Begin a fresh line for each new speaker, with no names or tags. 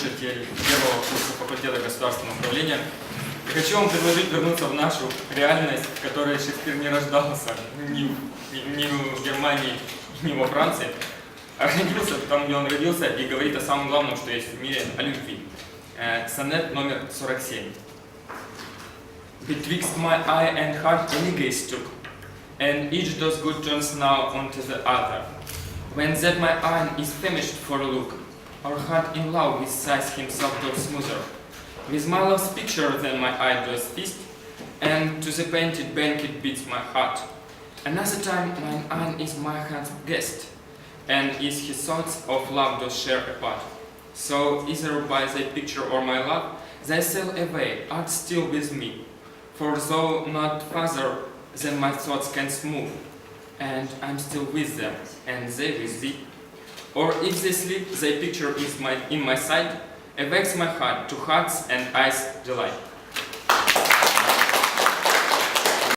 слушатель первого курса факультета государственного управления. И хочу вам предложить вернуться в нашу реальность, в которой Шекспир не рождался ни, ни- в Германии, ни во Франции, а родился там, где он родился, и говорит о самом главном, что есть в мире, о любви. Э, Сонет номер 47. Betwixt my eye and heart any gaze took, and each does good turns now onto the other. When that my eye is famished for a look, our heart in love with sighs himself doth smoother. With my love's picture then my eye does feast, and to the painted banquet beats my heart. Another time mine eye is my heart's guest, and is his thoughts of love does share a part. So either by thy picture or my love, they sail away art still with me. For though not farther than my thoughts can move, and I'm still with them, and they with thee. Or if they sleep, thy picture is my, in my sight, awakes my heart to hearts and eyes delight.